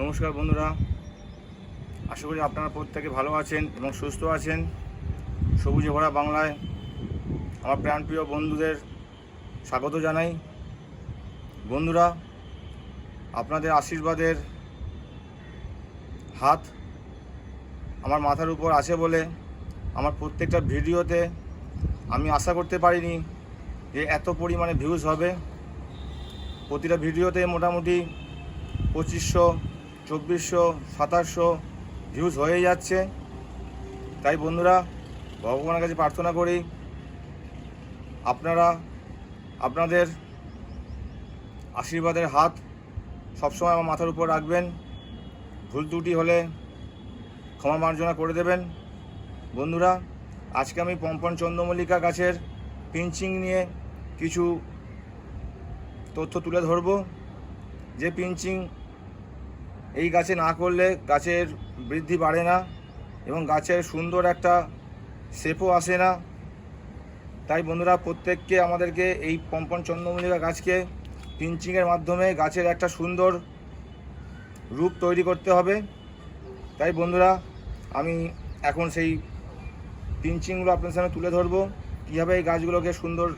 নমস্কার বন্ধুরা। আশা করি আপনারা প্রত্যেকে ভালো আছেন এবং সুস্থ আছেন। সবুজে ভরা বাংলায় আমার প্রাণপ্রিয় বন্ধুদের স্বাগত জানাই। বন্ধুরা, আপনাদের আশীর্বাদের হাত আমার মাথার উপর আছে বলে আমার প্রত্যেকটা ভিডিওতে আমি আশা করতে পারিনি যে এত পরিমাণে ভিউজ হবে। প্রতিটা ভিডিওতে মোটামুটি পঁচিশশো চব্বিশশো, সাতাশশো ভিউজ হয়ে যাচ্ছে। তাই বন্ধুরা, ভগবানের কাছে প্রার্থনা করি, আপনারা আপনাদের আশীর্বাদের হাত সবসময় আমার মাথার উপর রাখবেন। ভুল ত্রুটি হলে ক্ষমা মার্জনা করে দেবেন। বন্ধুরা, আজকে আমি পম্পন চন্দ্রমল্লিকা গাছের পিঞ্চিং নিয়ে কিছু তথ্য তুলে ধরব। যে পিঞ্চিং এই গাছে না করলে গাছের বৃদ্ধি বাড়ে না এবং গাছের সুন্দর একটা শেপও আসে না। তাই বন্ধুরা, প্রত্যেককে আমাদেরকে এই পম্পন চন্দ্রমল্লিকা গাছকে পিঞ্চিংয়ের মাধ্যমে গাছের একটা সুন্দর রূপ তৈরি করতে হবে। তাই বন্ধুরা, আমি এখন সেই পিঞ্চিংগুলো আপনার সামনে তুলে ধরবো। কীভাবে এই গাছগুলোকে সুন্দর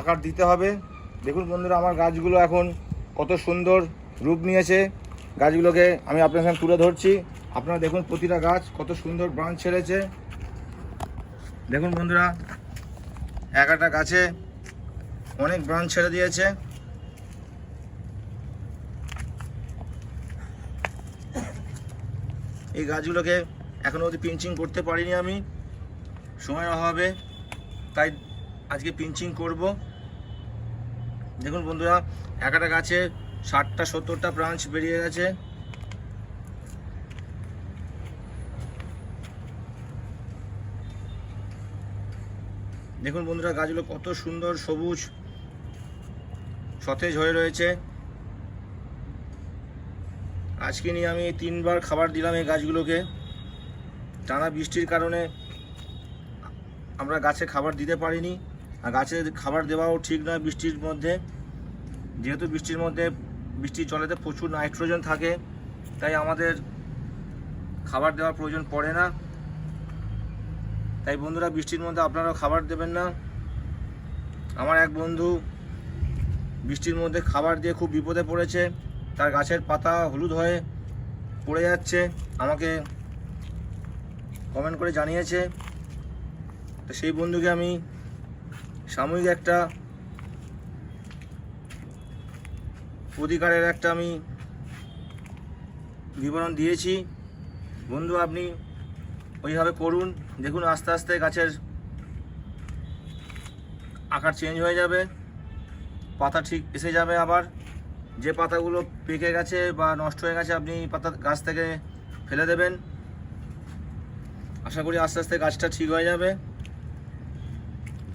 আকার দিতে হবে? দেখুন বন্ধুরা, আমার গাছগুলো এখন কত সুন্দর রূপ নিয়েছে। গাছগুলোকে আমি আপনার সামনে তুলে ধরছি। আপনারা দেখুন প্রতিটা গাছ কত সুন্দর ব্রাঞ্চ ছেড়েছে। দেখুন বন্ধুরা, এক একটা গাছে অনেক ব্রাঞ্চ ছেড়ে দিয়েছে। এই গাছগুলোকে এখনও অবধি পিঞ্চিং করতে পারিনি আমি। সময়ের অভাবে, তাই আজকে পিঞ্চিং করব। দেখুন বন্ধুরা, এক একটা গাছে ষাটটা, সত্তরটা ব্রাঞ্চ বেরিয়ে গেছে। দেখুন বন্ধুরা, গাছগুলো কত সুন্দর সবুজ, সতেজ হয়ে রয়েছে। আজকে নিয়ে আমি তিনবার খাবার দিলাম এই গাছগুলোকে। টানা বৃষ্টির কারণে আমরা গাছে খাবার দিতে পারিনি। আর গাছে খাবার দেওয়াও ঠিক নয় বৃষ্টির মধ্যে। যেহেতু বৃষ্টির মধ্যে বৃষ্টির জলেতে প্রচুর নাইট্রোজেন থাকে, তাই আমাদের খাবার দেওয়ার প্রয়োজন পড়ে না। তাই বন্ধুরা, বৃষ্টির মধ্যে আপনারাও খাবার দেবেন না। আমার এক বন্ধু বৃষ্টির মধ্যে খাবার দিয়ে খুব বিপদে পড়েছে। তার গাছের পাতা হলুদ হয়ে পড়ে যাচ্ছে। আমাকে কমেন্ট করে জানিয়েছে। তো সেই বন্ধুকে আমি সাময়িক একটা অধিকারের একটা আমি বিবরণ দিয়েছি। বন্ধু, আপনি ওইভাবে করুন। দেখুন, আস্তে আস্তে গাছের আকার চেঞ্জ হয়ে যাবে। পাতা ঠিক এসে যাবে আবার। যে পাতাগুলো পেকে গেছে বা নষ্ট হয়ে গেছে, আপনি পাতা গাছ থেকে ফেলে দেবেন। আশা করি আস্তে আস্তে গাছটা ঠিক হয়ে যাবে।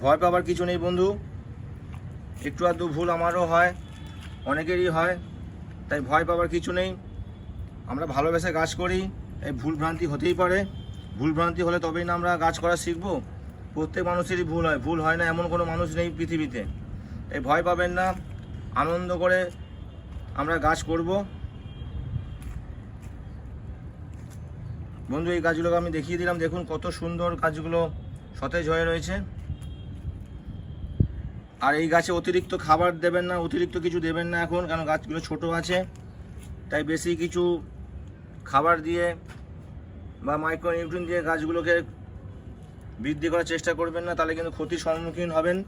ভয় পাবার কিছু নেই, বন্ধু। একটু আধটু ভুল আমারও হয়। অনেকেরই হয়, তাই ভয় পাবার কিছু নেই। আমরা ভালোবেসে গাছ করি, এই ভুল ভ্রান্তি হতেই পারে। ভুল ভ্রান্তি হলে তবেই না আমরা গাছ করা শিখব। প্রত্যেক মানুষেরই ভুল হয় ভুল হয় না এমন কোনো মানুষ নেই পৃথিবীতে। এই ভয় পাবেন না, আনন্দ করে আমরা গাছ করব। বন্ধু, এই গাছগুলোকে আমি দেখিয়ে দিলাম। দেখুন কত সুন্দর গাছগুলো সতেজ হয়ে রয়েছে। আর এই গাছে অতিরিক্ত খাবার দেবেন না, অতিরিক্ত কিছু দেবেন না এখন, কারণ গাছগুলো ছোট আছে। তাই বেশি কিছু খাবার দিয়ে বা মাইক্রো নিউট্রিন দিয়ে গাছগুলোকে বৃদ্ধি করার চেষ্টা করবেন না, তাহলে কিন্তু ক্ষতির সম্মুখীন হবেন।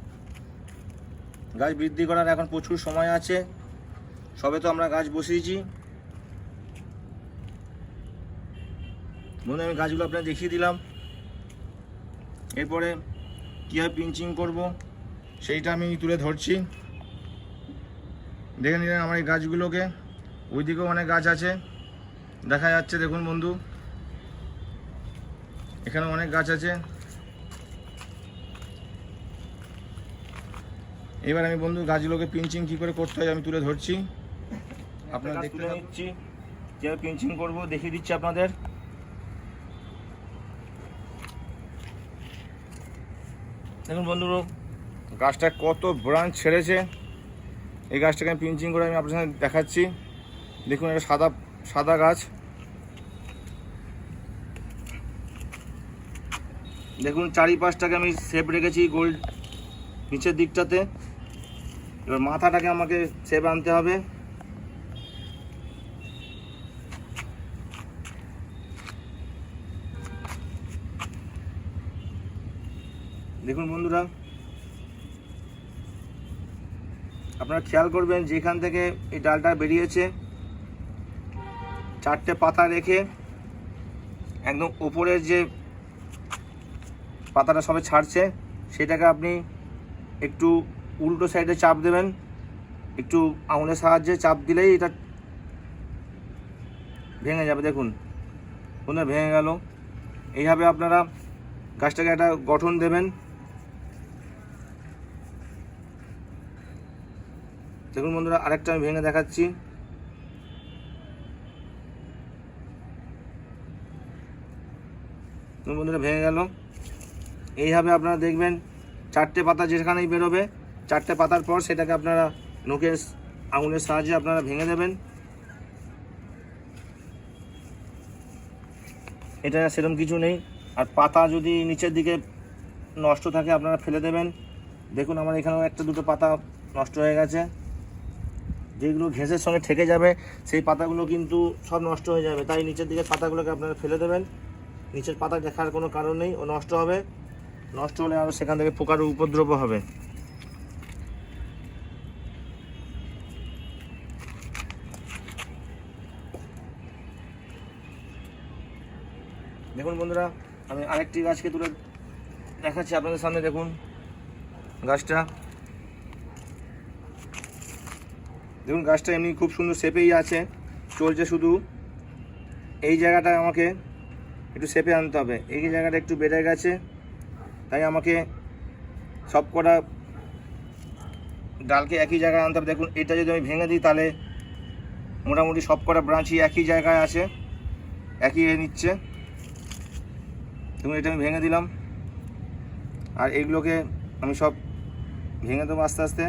গাছ বৃদ্ধি করার এখন প্রচুর সময় আছে। সবে তো আমরা গাছ বসিয়েছি। বন্ধু আমি গাছগুলো আপনাকে দেখিয়ে দিলাম। এরপরে কীভাবে পিঞ্চিং করব? সেইটা আমি তুলে ধরছি। দেখে নিলেন আমার এই গাছগুলোকে। ওইদিকেও অনেক গাছ আছে। দেখা যাচ্ছে দেখুন বন্ধু। এখানে অনেক গাছ আছে। এবার আমি বন্ধু গাছগুলোকে পিঞ্চিং কী করে করতে হয় আমি তুলে ধরছি। আপনারা দেখতে দিচ্ছি কীভাবে পিঞ্চিং করব দেখিয়ে দিচ্ছি আপনাদের। দেখুন বন্ধুরা গাছটা কত ব্রাঞ্চ ছেড়েছে, এই গাছটাকে আমি পিঞ্চিং করে আমি আপনার সাথে দেখাচ্ছি। দেখুন একটা সাদা সাদা গাছ। দেখুন চারিপাশটাকে আমি শেপ রেখেছি গোল্ড নিচের দিকটাতে। এবার মাথাটাকে আমাকে শেপ আনতে হবে। দেখুন বন্ধুরা আপনারা খেয়াল করবেন যেখান থেকে এই ডালটা বেরিয়েছে, চারটে পাতা রেখে একদম উপরের যে পাতাটা সবে ছাড়ছে, সেটাকে আপনি একটু উল্টো সাইডে চাপ দেবেন, একটু আঙুলের সাহায্যে চাপ দিলেই এটা ভেঙে যাবে। দেখুন বন্ধুরা ভেঙে গেল। এইভাবে আপনারা গাছটাকে একটা গঠন দেবেন। দেখুন বন্ধুরা, আরেকটা আমি ভেঙে দেখাচ্ছি। বন্ধুরা, ভেঙে গেল। এইভাবে আপনারা দেখবেন, চারটে পাতা যেখানেই বেরোবে, চারটে পাতার পর সেটাকে আপনারা নখের আঙুলের সাহায্যে আপনারা ভেঙে দেবেন। এটা সেরকম কিছু নেই। আর পাতা যদি নিচের দিকে নষ্ট থাকে, আপনারা ফেলে দেবেন। দেখুন, আমার এখানেও একটা দুটো পাতা নষ্ট হয়ে গেছে। যেগুলো ঘেঁষের সঙ্গে ঠেকে যাবে, সেই পাতাগুলো কিন্তু সব নষ্ট হয়ে যাবে। তাই নিচের দিকে পাতাগুলোকে আপনারা ফেলে দেবেন। নিচের পাতা দেখার কোনো কারণ নেই, ও নষ্ট হবে। নষ্ট হলে আরও সেখান থেকে পোকার উপদ্রব হবে। দেখুন বন্ধুরা, আমি আরেকটি গাছকে তুলে দেখাচ্ছি, আপনাদের সামনে দেখুন গাছটা। দেখুন, গাছটা এমনি খুব সুন্দর শেপেই আছে। চলছে শুধু এই জায়গাটা আমাকে একটু শেপে আনতে হবে। এই জায়গাটা একটু বেড়ে গেছে, তাই আমাকে সব কটা ডালকে একই জায়গায় আনতে হবে। দেখুন, এটা যদি আমি ভেঙে দিই, তাহলে মোটামুটি সব কটা ব্রাঞ্চই একই জায়গায় আছে, একই এ নিচ্ছে। দেখুন, এটা আমি ভেঙে দিলাম। আর এইগুলোকে আমি সব ভেঙে দেবো আস্তে আস্তে।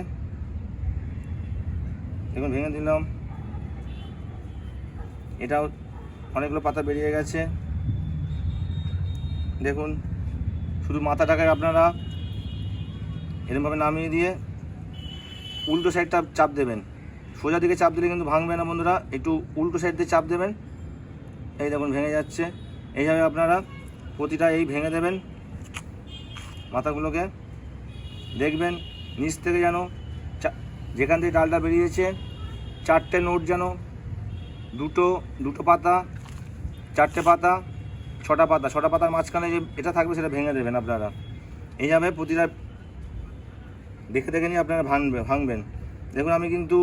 দেখুন, ভেঙে দিলাম। এটাও অনেকগুলো পাতা বেরিয়ে গেছে। দেখুন, শুধু মাথাটাকে আপনারা এরকমভাবে নামিয়ে দিয়ে উল্টো সাইডটা চাপ দেবেন। সোজা দিকে চাপ দিলে কিন্তু ভাঙবে না বন্ধুরা, একটু উল্টো সাইড দিয়ে চাপ দেবেন। এই দেখুন, ভেঙে যাচ্ছে। এইভাবে আপনারা প্রতিটা এই ভেঙে দেবেন মাথাগুলোকে। দেখবেন, নিচ থেকে যেন যেখান থেকে ডালটা বেরিয়েছে, চারটে নোট যেন, দুটো দুটো পাতা, চারটে পাতা, ছটা পাতা, ছটা পাতার মাঝখানে যে এটা থাকবে সেটা ভেঙে দেবেন আপনারা। এইভাবে প্রতিটা দেখে দেখে নিয়ে আপনারা ভাঙবে, ভাঙবেন। দেখুন, আমি কিন্তু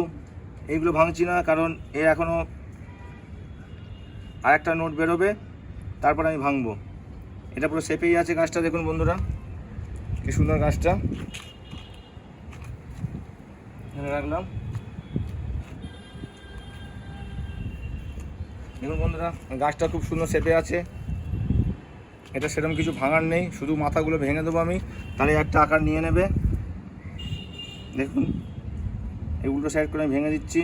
এইগুলো ভাঙছি না, কারণ এ এখনও আর একটা নোট বেরোবে, তারপর আমি ভাঙবো। এটা পুরো শেপেই আছে গাছটা, দেখুন বন্ধুরা। কি সুন্দর গাছটা। এখানে রাখলাম। দেখুন বন্ধুরা, গাছটা খুব সুন্দর সেপে আছে। এটা সেরকম কিছু ভাঙার নেই, শুধু মাথাগুলো ভেঙে দেবো আমি, তাহলে একটা আকার নিয়ে নেবে। দেখুন, এই উল্টো সাইড করে আমি ভেঙে দিচ্ছি।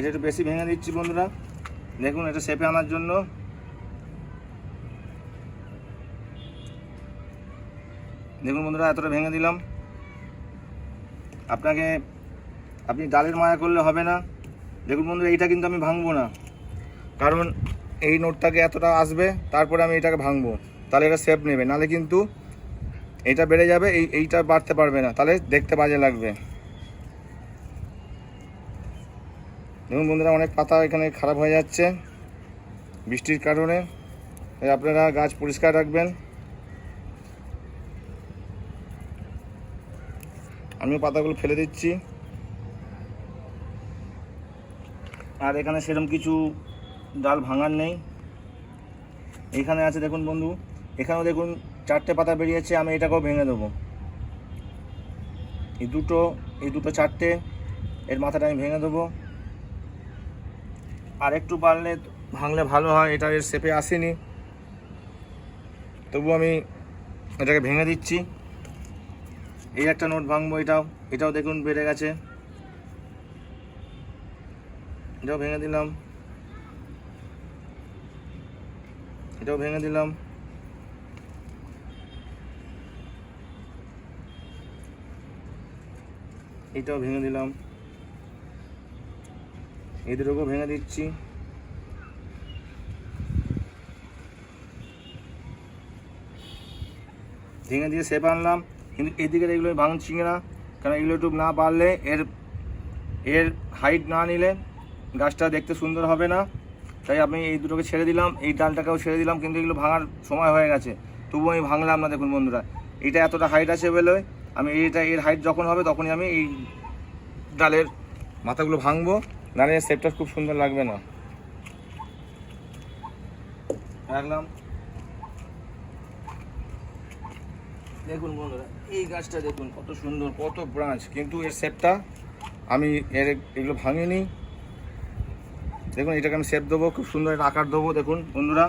এটা একটু বেশি ভেঙে দিচ্ছি বন্ধুরা। দেখুন, এটা শেপে আনার জন্য। দেখুন বন্ধুরা, এতটা ভেঙে দিলাম। আপনাকে, আপনি ডালের মায়া করলে হবে না। দেখুন বন্ধুরা, এইটা কিন্তু আমি ভাঙবো না। কারণ এই নোটটাকে এতটা আসবে, তারপরে আমি এটাকে ভাঙবো। তাহলে এটা শেপ নেবে। নালে কিন্তু এটা বেড়ে যাবে, এই, এইটা বাড়তে পারবে না। তাহলে দেখতে বাজে লাগবে। দেখুন বন্ধুরা, অনেক পাতা এখানে খারাপ হয়ে যাচ্ছে বৃষ্টির কারণে। আপনারা গাছ পরিষ্কার রাখবেন। আমিও পাতাগুলো ফেলে দিচ্ছি। আর এখানে সেরকম কিছু ডাল ভাঙার নেই। এখানে আছে, দেখুন বন্ধু, এখানেও দেখুন চারটে পাতা বেরিয়েছে, আমি এটাকেও ভেঙে দেবো। এই দুটো এই দুটো চারটে, এর মাথাটা আমি ভেঙে দেবো। আর একটু পারলে ভাঙলে ভালো হয়, এটা এর শেপে আসেনি। তবু আমি এটাকে ভেঙে দিচ্ছি। এই একটা নোট ভাঙবো এটাও এটাও দেখুন বেড়ে গেছে। এটাও ভেঙে দিলাম। এটাও ভেঙে দিলাম। এটাও ভেঙে দিলাম। এই দুটোকেও ভেঙে দিচ্ছি। ভেঙে দিয়ে শেপ আনলাম। কিন্তু এদিকে এগুলো ভাঙছি না, কারণ এগুলো একটু না পারলে এর এর হাইট না নিলে গাছটা দেখতে সুন্দর হবে না। তাই আমি এই দুটোকে ছেড়ে দিলাম, এই ডালটাকেও ছেড়ে দিলাম, কিন্তু এগুলো ভাঙার সময় হয়ে গেছে। তবু আমি ভাঙলাম না, দেখুন বন্ধুরা। এটা এতটা হাইট আছে বলে আমি এইটা, এর হাইট যখন হবে তখনই আমি এই ডালের মাথাগুলো ভাঙবো। এর শেপটা খুব সুন্দর লাগবে না। রাখলাম। দেখুন বন্ধুরা এই গাছটা দেখুন কত সুন্দর কত ব্রাঞ্চ কিন্তু এর শেপটা আমি এর এগুলো ভাঙিনি। দেখুন এটাকে আমি শেপ দেবো খুব সুন্দর একটা আকার দেবো দেখুন বন্ধুরা।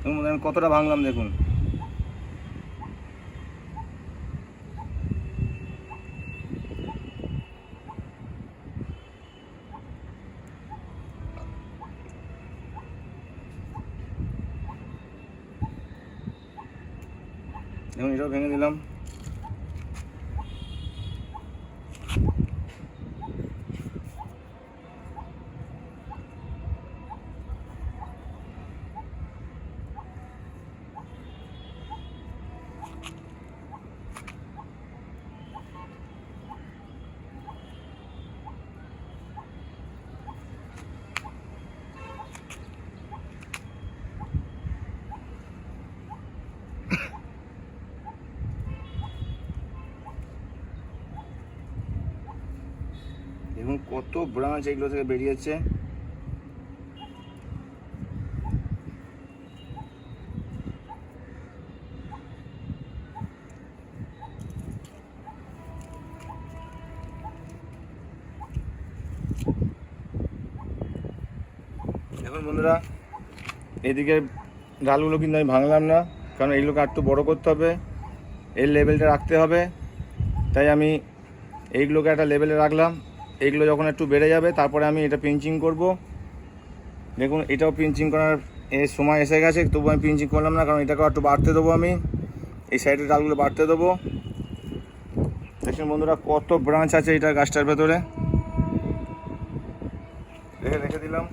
দেখুন বন্ধুরা, আমি কতটা ভাঙলাম দেখুন দেখুন এটাও ভেঙে দিলাম দেখুন কত ব্রাঞ্চ এগুলো থেকে বেরিয়েছে? বন্ধুরা, এদিকে ডালগুলো কিন্তু আমি ভাঙলাম না, কারণ এইগুলোকে আর একটু বড়ো করতে হবে। এর লেভেলটা রাখতে হবে। তাই আমি এইগুলোকে একটা লেভেলে রাখলাম। এইগুলো যখন একটু বেড়ে যাবে, তারপরে আমি এটা পিঞ্চিং করব। দেখুন, এটাও পিঞ্চিং করার এর সময় এসে গেছে, তবু আমি পিঞ্চিং করলাম না, কারণ এটাকেও একটু বাড়তে দেবো আমি। এই সাইডের ডালগুলো বাড়তে দেবো। দেখুন বন্ধুরা, কত ব্রাঞ্চ আছে এটা গাছটার ভেতরে। রেখে রেখে দিলাম।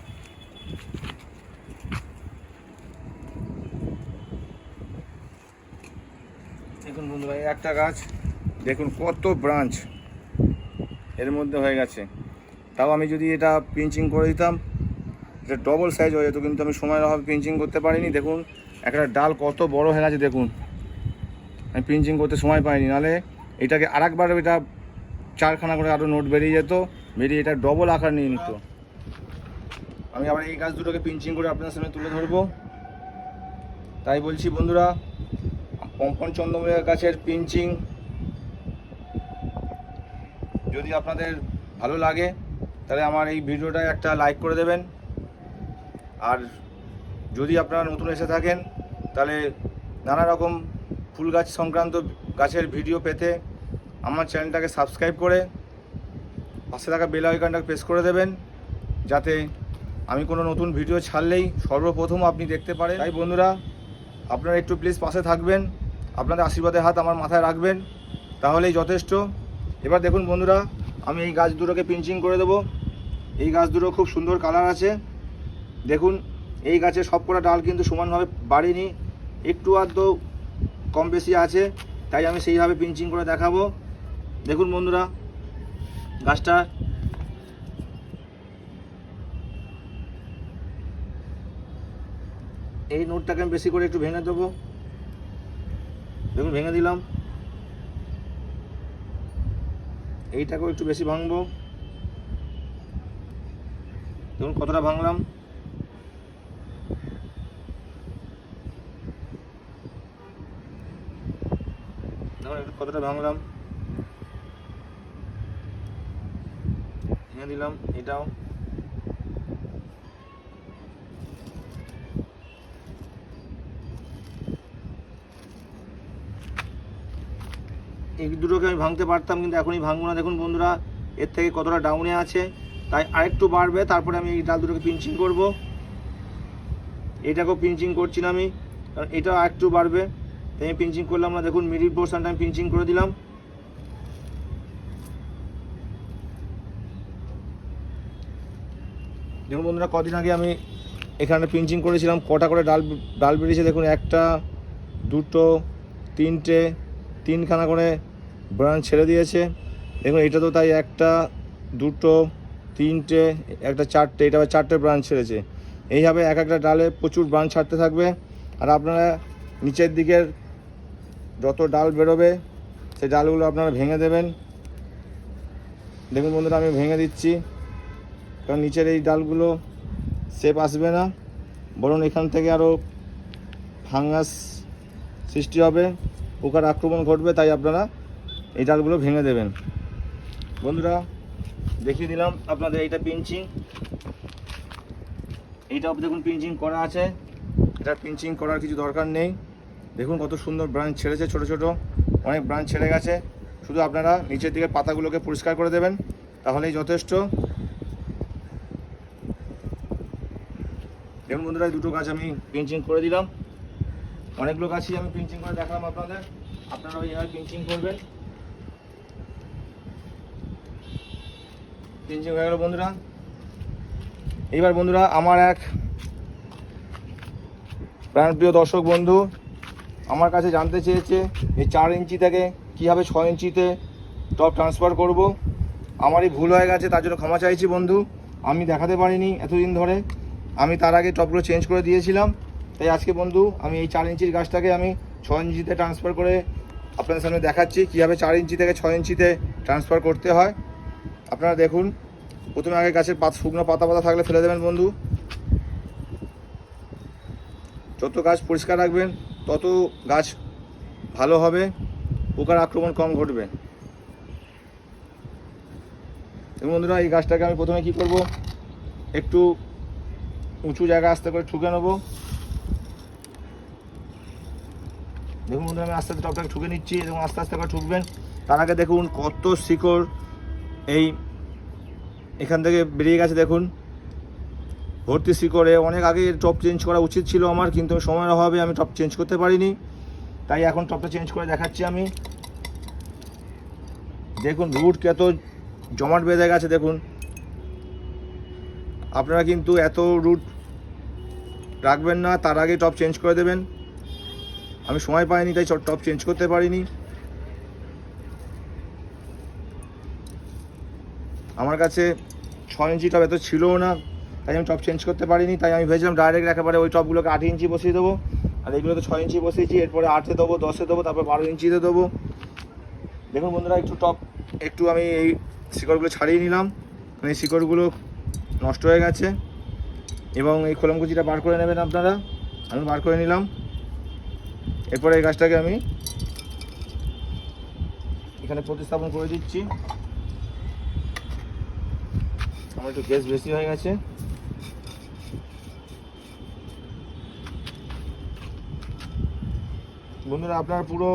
দেখুন বন্ধুরা একটা গাছ। দেখুন কত ব্রাঞ্চ এর মধ্যে হয়ে গেছে। তাও আমি যদি এটা পিঞ্চিং করে দিতাম, এটা ডবল সাইজ হয়ে যেত, কিন্তু আমি সময়ের অভাবে পিঞ্চিং করতে পারিনি। দেখুন, একটা ডাল কত বড় হয়ে গেছে, দেখুন। আমি পিঞ্চিং করতে সময় পাইনি নাহলে এটাকে আর একবার এটা চারখানা করে আরও নোট বেরিয়ে যেত, বেরিয়ে এটা ডবল আকার নিয়ে নিত। আমি আবার এই গাছ দুটোকে পিঞ্চিং করে আপনার সামনে তুলে ধরবো। তাই বলছি বন্ধুরা, পম্পন চন্দ্রমল্লিকা গাছের পিঞ্চিং যদি আপনাদের ভালো লাগে, তাহলে আমার এই ভিডিওটা একটা লাইক করে দেবেন। আর যদি আপনারা নতুন এসে থাকেন, তাহলে নানা রকম ফুল গাছ সংক্রান্ত গাছের ভিডিও পেতে আমার চ্যানেলটাকে সাবস্ক্রাইব করে পাশে থাকা বেল আইকনটা প্রেস করে দেবেন, যাতে আমি কোনো নতুন ভিডিও ছাড়লেই সর্বপ্রথম আপনি দেখতে পারেন। তাই বন্ধুরা, আপনারা একটু প্লিজ পাশে থাকবেন, আপনাদের আশীর্বাদের হাত আমার মাথায় রাখবেন, তাহলেই যথেষ্ট। এবার দেখুন বন্ধুরা, আমি এই গাছ দুটোকে পিঞ্চিং করে দেবো। এই গাছ দুটো খুব সুন্দর কালার আছে। দেখুন, এই গাছে সব কটা ডাল কিন্তু সমানভাবে বাড়েনি। একটু আধটু কম বেশি আছে, তাই আমি সেইভাবে পিঞ্চিং করে দেখাবো। দেখুন বন্ধুরা, গাছটা এই নোটটাকে আমি বেশি করে একটু ভেঙে দেবো। দেখুন, ভেঙে দিলাম। এইটাকেও একটু বেশি ভাঙবো। দেখুন কতটা ভাঙলাম। কতটা ভাঙলাম। ভেঙে দিলাম এটাও। এই দুটোকে আমি ভাঙতে পারতাম, কিন্তু এখনই ভাঙবো না। দেখুন বন্ধুরা, এর থেকে কতটা ডাউনে আছে। তাই আরেকটু বাড়বে, তারপরে আমি এই ডাল দুটোকে পিঞ্চিং করব। এটাকেও পিঞ্চিং করছি না আমি, কারণ এটা আরেকটু বাড়বে। তাই আমি পিঞ্চিং করলাম না। দেখুন মিডিল পোর্শনটা আমি পিঞ্চিং করে দিলাম। দেখুন বন্ধুরা, কদিন আগে আমি এখানে পিঞ্চিং করেছিলাম। কটা করে ডাল ডাল বেরিয়েছে দেখুন, একটা, দুটো, তিনটে, তিনখানা করে ব্রাঞ্চ ছেড়ে দিয়েছে। দেখুন, এটা তো তাই একটা, দুটো, তিনটে, একটা চারটে, এটা আবার চারটে ব্রাঞ্চ ছেড়েছে। এইভাবে এক একটা ডালে প্রচুর ব্রাঞ্চ ছাড়তে থাকবে। আর আপনারা নিচের দিকের যত ডাল বেরোবে, সেই ডালগুলো আপনারা ভেঙে দেবেন। দেখুন বন্ধুরা, আমি ভেঙে দিচ্ছি। কারণ নিচের এই ডালগুলো সেপ আসবে না। বরং এখান থেকে আরও ফাঙ্গাস সৃষ্টি হবে। পোকার আক্রমণ ঘটবে, তাই আপনারা এই ডালগুলো ভেঙে দেবেন। বন্ধুরা, দেখিয়ে দিলাম আপনাদের এইটা পিঞ্চিং এইটাও দেখুন পিঞ্চিং করা আছে। এটা পিঞ্চিং করার কিছু দরকার নেই। দেখুন কত সুন্দর ব্রাঞ্চ ছেড়েছে ছোট ছোট। অনেক ব্রাঞ্চ ছেড়ে গেছে। শুধু আপনারা নিচের দিকে পাতাগুলোকে পরিষ্কার করে দেবেন, তাহলেই যথেষ্ট। দেখুন বন্ধুরা দুটো গাছ আমি পিঞ্চিং করে দিলাম। অনেকগুলো গাছই আমি পিঞ্চিং করে দেখালাম আপনাদের। আপনারা এইভাবে পিঞ্চিং করবেন। পিঞ্চিং হয়ে গেল বন্ধুরা। এইবার বন্ধুরা আমার এক প্রাণপ্রিয় দর্শক বন্ধু আমার কাছে জানতে চেয়েছে এই চার ইঞ্চি থেকে কীভাবে ছ ইঞ্চিতে টপ ট্রান্সফার করব। আমারই ভুল হয়ে গেছে, তার জন্য ক্ষমা চাইছি বন্ধু। আমি দেখাতে পারিনি এতদিন ধরে। আমি তার আগে টপগুলো চেঞ্জ করে দিয়েছিলাম। তাই আজকে বন্ধু আমি এই চার ইঞ্চির গাছটাকে আমি ছ ইঞ্চিতে ট্রান্সফার করে আপনাদের সামনে দেখাচ্ছি কীভাবে চার ইঞ্চি থেকে ছ ইঞ্চিতে ট্রান্সফার করতে হয়। আপনারা দেখুন প্রথমে আগে গাছের পাত শুকনো পাতা পাতা থাকলে ফেলে দেবেন বন্ধু। যত গাছ পরিষ্কার রাখবেন, তত গাছ ভালো হবে, পোকার আক্রমণ কম ঘটবে। এবং বন্ধুরা, এই গাছটাকে আমি প্রথমে কি করব? একটু উঁচু জায়গা আস্তে করে ঠুকে নেব। দেখুন বন্ধুরা, আমি আস্তে আস্তে টপটাকে ঠুকে নিচ্ছি। এবং আস্তে আস্তে করে ঠুকবেন। তার আগে দেখুন কত শিকড় এই এখান থেকে বেরিয়ে গেছে, দেখুন। ভর্তি শিকড়ে অনেক আগে টপ চেঞ্জ করা উচিত ছিল আমার, কিন্তু সময়ের অভাবে আমি টপ চেঞ্জ করতে পারিনি। তাই এখন টপটা চেঞ্জ করে দেখাচ্ছি আমি। দেখুন রুট কত জমাট বেঁধে গেছে, দেখুন। আপনারা কিন্তু এত রুট রাখবেন না, তার আগে টপ চেঞ্জ করে দেবেন। আমি সময় পাইনি, তাই টপ চেঞ্জ করতে পারিনি। আমার কাছে ছ ইঞ্চি টপ এত ছিলও না। তাই আমি টপ চেঞ্জ করতে পারিনি। তাই আমি ভেবেছিলাম ডাইরেক্ট একেবারে ওই টপগুলোকে আট ইঞ্চি বসিয়ে দেবো। আর এগুলো তো ছয় ইঞ্চি বসিয়েছি, এরপরে আটে দেবো, দশে দেবো, তারপর বারো ইঞ্চিতে দেবো। দেখুন বন্ধুরা, একটু টপ, একটু আমি এই শিকড়গুলো ছাড়িয়ে নিলাম। এই শিকড়গুলো নষ্ট হয়ে গেছে। এবং এই খোলমকুচিটা বার করে নেবেন আপনারা। আমি বার করে নিলাম। এরপরে এই গাছটাকে আমি এখানে প্রতিস্থাপন করে দিচ্ছি। আমার একটু গ্যাস বেশি হয়ে গেছে। বন্ধুরা, আপনারা পুরো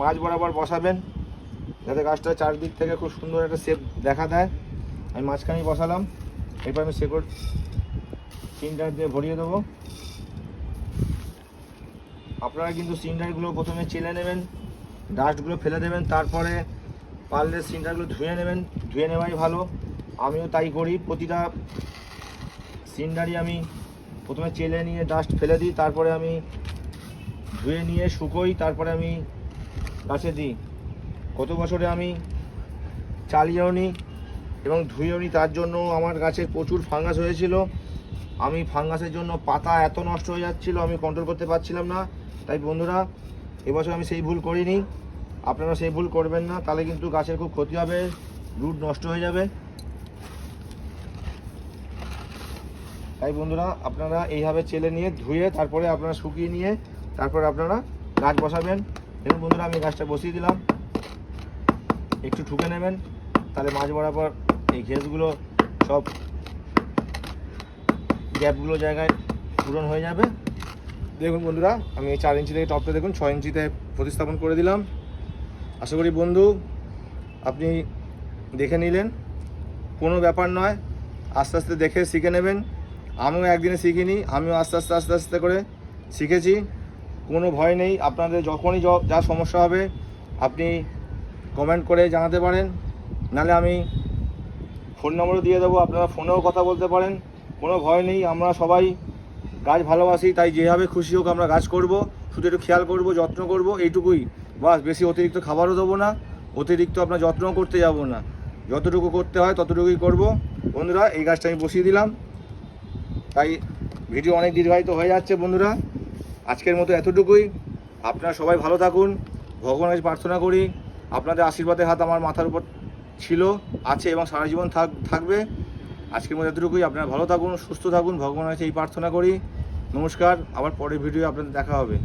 মাছ বরাবর বসাবেন, যাতে গাছটা চারদিক থেকে খুব সুন্দর একটা শেপ দেখা দেয়। আমি মাঝখানেই বসালাম, এরপর আমি শেকড় সিন্ডার দিয়ে ভরিয়ে দেবো। আপনারা কিন্তু সিন্ডারগুলো প্রথমে চেলে নেবেন ডাস্টগুলো ফেলে দেবেন, তারপরে পারলে সিন্ডারগুলো ধুয়ে নেবেন, ধুয়ে নেওয়াই ভালো। আমিও তাই করি। প্রতিটা সিন্ডারই আমি প্রথমে চেলে নিয়ে ডাস্ট ফেলে দিই, তারপরে আমি ধুয়ে নিয়ে শুকোই, তারপরে আমি গাছে দিই। গত বছরে আমি চালিয়েও নিই এবং ধুয়েও নিই তার জন্য আমার গাছে প্রচুর ফাঙ্গাস হয়েছিল। আমি ফাঙ্গাসের জন্য পাতা এত নষ্ট হয়ে যাচ্ছিল, আমি কন্ট্রোল করতে পারছিলাম না। তাই বন্ধুরা, এবছর আমি সেই ভুল করিনি। আপনারা সেই ভুল করবেন না, তাহলে কিন্তু গাছের খুব ক্ষতি হবে, রুট নষ্ট হয়ে যাবে। তাই বন্ধুরা, আপনারা এইভাবে চেলে নিয়ে ধুয়ে তারপরে আপনারা শুকিয়ে নিয়ে তারপরে আপনারা গাছ বসাবেন। দেখুন বন্ধুরা, আমি গাছটা বসিয়ে দিলাম। একটু ঠুকে নেবেন, তাহলে মাছ বরাবর এই ঘেসগুলো সব গ্যাপগুলো জায়গায় পূরণ হয়ে যাবে। দেখুন বন্ধুরা, আমি চার ইঞ্চি থেকে টপটা দেখুন, ছয় ইঞ্চিতে প্রতিস্থাপন করে দিলাম। আশা করি বন্ধু, আপনি দেখে নিলেন। কোনো ব্যাপার নয়, আস্তে আস্তে দেখে শিখে নেবেন। আমিও একদিনে শিখিনি, আমিও আস্তে আস্তে আস্তে আস্তে করে শিখেছি। কোনো ভয় নেই, আপনাদের যখনই যা সমস্যা হবে, আপনি কমেন্ট করে জানাতে পারেন। নাহলে আমি ফোন নম্বরও দিয়ে দেবো, আপনারা ফোনেও কথা বলতে পারেন। কোনো ভয় নেই, আমরা সবাই গাছ ভালোবাসি, তাই যেভাবে খুশি হোক আমরা গাছ করব, শুধু একটু খেয়াল করব, যত্ন করব, এইটুকুই। বাস, বেশি অতিরিক্ত খাবারও দেবো না, অতিরিক্ত আপনার যত্নও করতে যাব না। যতটুকু করতে হয়, ততটুকুই করব। বন্ধুরা, এই গাছটা আমি বসিয়ে দিলাম। তাই ভিডিও অনেক দীর্ঘায়িত হয়ে যাচ্ছে বন্ধুরা। আজকের মতো এতটুকুই। আপনারা সবাই ভালো থাকুন। ভগবানের প্রার্থনা করি। আপনাদের আশীর্বাদের হাত আমার মাথার উপর ছিল, আছে এবং সারা জীবন থাক, থাকবে। আজকের মতো এতটুকুই। আপনারা ভালো থাকুন, সুস্থ থাকুন। ভগবানের কাছে এই প্রার্থনা করি। নমস্কার। আবার পরের ভিডিও আপনাদের দেখা হবে।